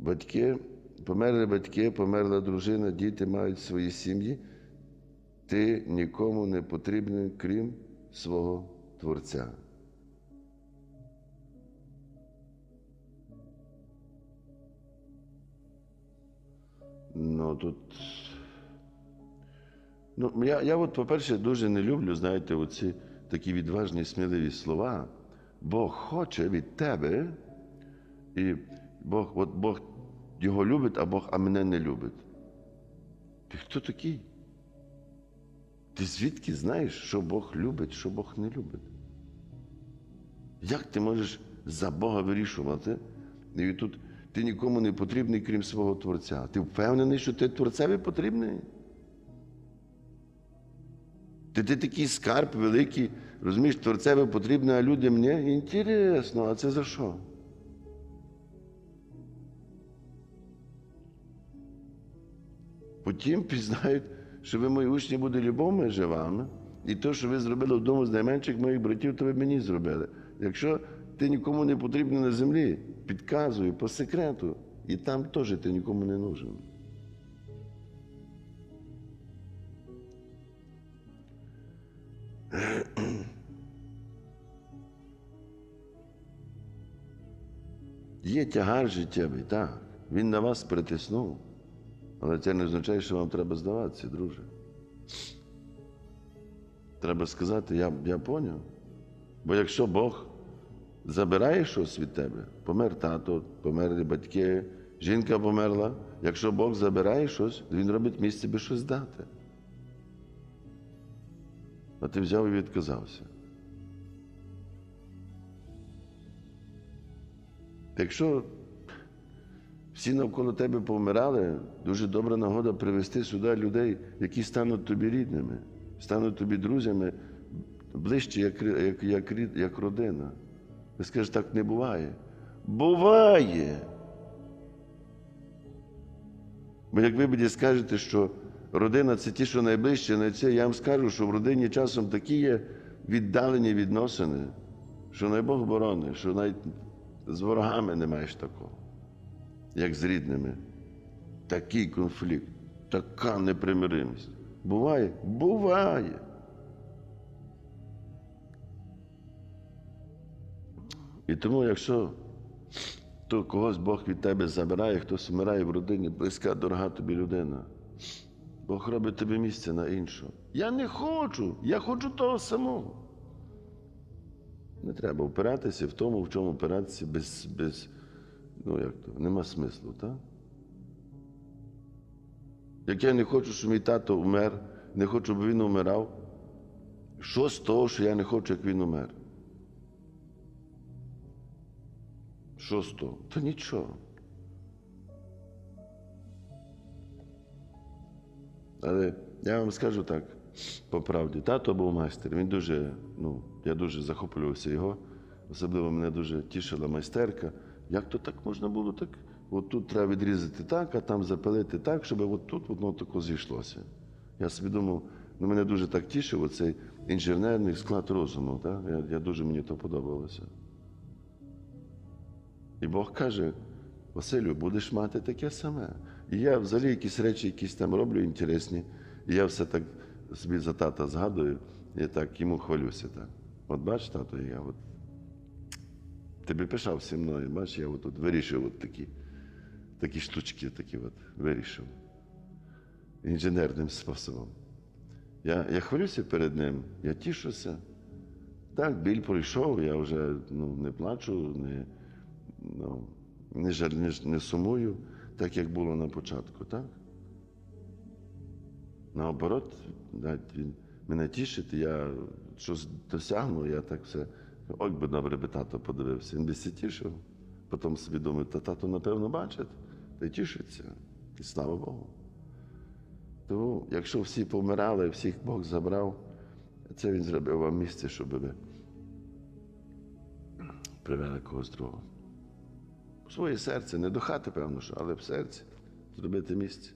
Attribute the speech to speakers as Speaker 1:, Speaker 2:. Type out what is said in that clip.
Speaker 1: батьки, померли батьки, померла дружина, діти мають свої сім'ї. Ти нікому не потрібен, крім свого Творця. Ну тут. Ну, я, я от, по-перше, дуже не люблю, знаєте, оці такі відважні, сміливі слова. Бог хоче від тебе, і Бог, от Бог його любить, а Бог а мене не любить. Ти хто такий? Ти звідки знаєш, що Бог любить, що Бог не любить? Як ти можеш за Бога вирішувати? І тут ти нікому не потрібний, крім свого Творця. Ти впевнений, що ти Творцеві потрібний? Ти, ти такий скарб великий, розумієш, Творцеві потрібно, а людям ні? Інтересно, а це за що? Потім пізнають, що ви мої учні буде любов між вами, і те, що ви зробили вдома з найменших моїх братів, то ви мені зробили. Якщо ти нікому не потрібний на землі, підказую по секрету, і там теж ти нікому не нужен. Є тягар життєвий, так. Він на вас притиснув. Але це не означає, що вам треба здаватися, друже. Треба сказати, я, я поняв. Бо якщо Бог забирає щось від тебе, помер тато, померли батьки, жінка померла. Якщо Бог забирає щось, Він робить місце, би щось дати. А ти взяв і відказався. Якщо всі навколо тебе помирали, дуже добра нагода привести сюди людей, які стануть тобі рідними, стануть тобі друзями ближче, як, як, як, як родина. Ви скажете, так не буває. Буває. Бо як ви мені скажете, що родина це ті, що найближче, на це я вам скажу, що в родині часом такі є віддалені відносини, що най Бог борони, що навіть з ворогами не маєш такого, як з рідними. Такий конфлікт, така непримиримість. Буває? Буває. І тому, якщо то когось Бог від тебе забирає, хтось вмирає в родині, близька, дорога тобі людина. Бог робить тобі місце на іншого. Я не хочу, я хочу того самого. Не треба впиратися в тому, в чому впиратися без, без ну як то, нема смислу, так? Як я не хочу, щоб мій тато умер, не хочу, щоб він умирав, що з того, що я не хочу, як він умер? Що з того? Та нічого. Але я вам скажу так, по правді, тато був майстер. Він дуже, ну, я дуже захоплювався його. Особливо мене дуже тішила майстерка. Як то так можна було так? От тут треба відрізати так, а там запилити так, щоб от тут воно тако зійшлося. Я собі думав, ну мене дуже так тішив оцей інженерний склад розуму. Так? Я, я дуже мені то подобалося. І Бог каже: Василю, будеш мати таке саме. І я взагалі якісь речі, якісь там роблю інтересні, і я все так собі за тата згадую, і так йому хвалюся. Так. От бач, тато, я от тобі пишався мною, бач, я от, от вирішив от такі, такі штучки, такі от вирішив. Інженерним способом. Я, я хвалюся перед ним, я тішуся. Так, біль пройшов, я вже ну, не плачу, не, ну, не, жаль, не, не сумую, так як було на початку, так? Наоборот, навіть він мене тішить, я щось досягну, я так все. Ой, би добре би тато подивився. Він би все тішив. Потім думаю, та тато, напевно, бачить, та й тішиться. І слава Богу. Тому, якщо всі помирали, всіх Бог забрав, це він зробив вам місце, щоб ви привели когось другого. Своє серце, не до хати, певно, що, але в серці зробити місце.